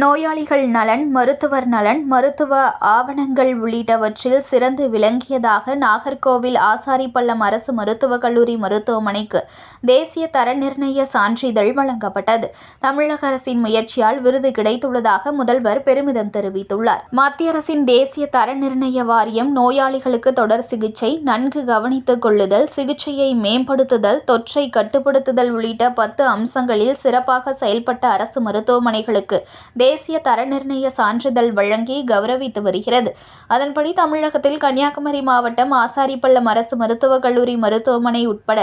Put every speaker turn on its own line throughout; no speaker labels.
நோயாளிகள் நலன் மருத்துவர் நலன் மருத்துவ ஆவணங்கள் உள்ளிட்டவற்றில் சிறந்து விளங்கியதாக நாகர்கோவில் ஆசாரிப்பள்ளம் அரசு மருத்துவக் கல்லூரி மருத்துவமனைக்கு தேசிய தர நிர்ணய சான்றிதழ் வழங்கப்பட்டது. தமிழக அரசின் முயற்சியால் விருது கிடைத்துள்ளதாக முதல்வர் பெருமிதம் தெரிவித்துள்ளார். மத்திய அரசின் தேசிய தர நிர்ணய வாரியம் நோயாளிகளுக்கு தொடர் சிகிச்சை நன்கு கவனித்துக் கொள்ளுதல் சிகிச்சையை மேம்படுத்துதல் தொற்றை கட்டுப்படுத்துதல் உள்ளிட்ட பத்து அம்சங்களில் சிறப்பாக செயல்பட்ட அரசு மருத்துவமனைகளுக்கு தேசிய தர நிர்ணய சான்றிதழ் வழங்கி கௌரவித்து வருகிறது. அதன்படி தமிழகத்தில் கன்னியாகுமரி மாவட்டம் ஆசாரிப்பள்ளம் அரசு மருத்துவக் கல்லூரி மருத்துவமனை உட்பட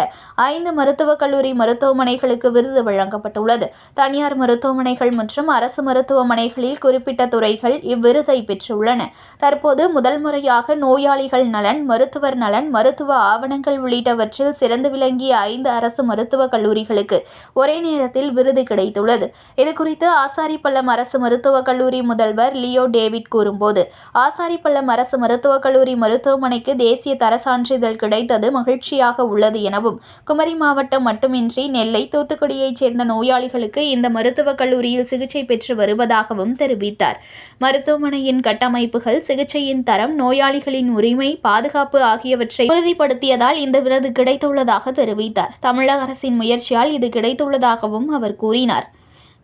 ஐந்து மருத்துவக் கல்லூரி மருத்துவமனைகளுக்கு விருது வழங்கப்பட்டுள்ளது. தனியார் மருத்துவமனைகள் மற்றும் அரசு மருத்துவமனைகளில் குறிப்பிட்ட துறைகள் இவ்விருதை பெற்றுள்ளன. தற்போது முதல் முறையாக நோயாளிகள் நலன் மருத்துவர் நலன் மருத்துவ ஆவணங்கள் உள்ளிட்டவற்றில் சிறந்து விளங்கிய ஐந்து அரசு மருத்துவக் கல்லூரிகளுக்கு ஒரே நேரத்தில் விருது கிடைத்துள்ளது. இதுகுறித்து ஆசாரிப்பள்ளம் அரசு மருத்துவக் கல்லூரி முதல்வர் லியோ டேவிட் கூறும்போது ஆசாரிப்பள்ளம் அரசு மருத்துவக் கல்லூரி மருத்துவமனைக்கு தேசிய தர சான்றிதழ் கிடைத்தது மகிழ்ச்சியாக உள்ளது எனவும் குமரி மாவட்டம் மட்டுமின்றி நெல்லை தூத்துக்குடியைச் சேர்ந்த நோயாளிகளுக்கு இந்த மருத்துவக் கல்லூரியில் சிகிச்சை பெற்று வருவதாகவும் தெரிவித்தார். மருத்துவமனையின் கட்டமைப்புகள் சிகிச்சையின் தரம் நோயாளிகளின் உரிமை பாதுகாப்பு ஆகியவற்றை உறுதிப்படுத்தியதால் இந்த விருது கிடைத்துள்ளதாக தெரிவித்தார். தமிழக அரசின் முயற்சியால் இது கிடைத்துள்ளதாகவும் அவர் கூறினார்.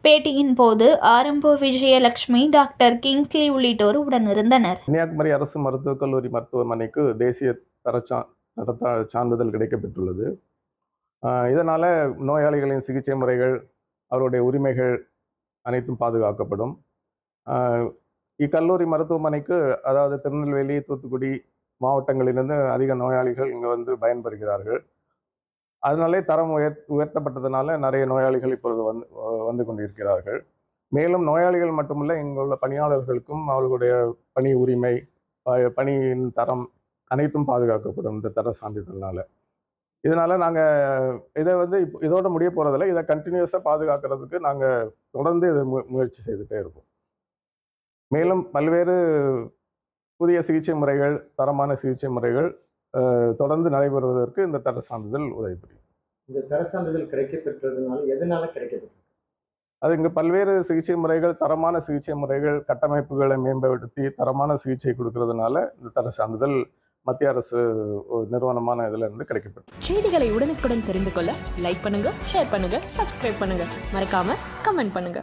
பேட்டியின் போது ஆரம்போ விஜயலட்சுமி டாக்டர் கிங்ஸ்லி உள்ளிட்டோர் உடனிருந்தனர்.
கன்னியாகுமரி அரசு மருத்துவக் கல்லூரி மருத்துவமனைக்கு தேசிய தரச்சா சான்றிதழ் கிடைக்கப்பெற்றுள்ளது. இதனால் நோயாளிகளின் சிகிச்சை முறைகள் அவருடைய உரிமைகள் அனைத்தும் பாதுகாக்கப்படும். இக்கல்லூரி மருத்துவமனைக்கு அதாவது திருநெல்வேலி தூத்துக்குடி மாவட்டங்களிலிருந்து அதிக நோயாளிகள் இங்கே வந்து பயன்பெறுகிறார்கள். அதனாலே தரம் உயர் உயர்த்தப்பட்டதுனால நிறைய நோயாளிகள் இப்பொழுது வந்து வந்து கொண்டிருக்கிறார்கள். மேலும் நோயாளிகள் மட்டுமல்ல இங்கு உள்ள பணியாளர்களுக்கும் அவர்களுடைய பணி உரிமை ப- பணியின் தரம் அனைத்தும் பாதுகாக்கப்படும் இந்த தர சான்றிதழ்னால. இதனால நாங்கள் இதை வந்து இப்போ இதோட முடிய போகிறதில்ல இதை கண்டினியூஸாக பாதுகாக்கிறதுக்கு நாங்கள் தொடர்ந்து இதை மு முயற்சி செய்துட்டே இருக்கோம். மேலும் பல்வேறு புதிய சிகிச்சை முறைகள் தரமான சிகிச்சை முறைகள் தொடர்ந்து நடைபெறுவதற்கு இந்த தர சான்றிதழ் உதவி புரியும்
இந்த தர சான்றிதழ் கிடைக்க பெற்றதுனால எதனால கிடைக்கப்பெற்றது?
அது இங்கு பல்வேறு சிகிச்சை முறைகள் தரமான சிகிச்சை முறைகள் கட்டமைப்புகளை மேம்படுத்தி தரமான சிகிச்சை கொடுக்கறதுனால இந்த தர சான்றிதழ் மத்திய அரசு ஒரு நிறுவனமான இதுல இருந்து கிடைக்கப்பட்டது
செய்திகளை உடனுக்குடன் தெரிந்து கொள்ள லைக் பண்ணுங்க ஷேர் பண்ணுங்க சப்ஸ்கிரைப் பண்ணுங்க. மறக்காம கமெண்ட் பண்ணுங்க.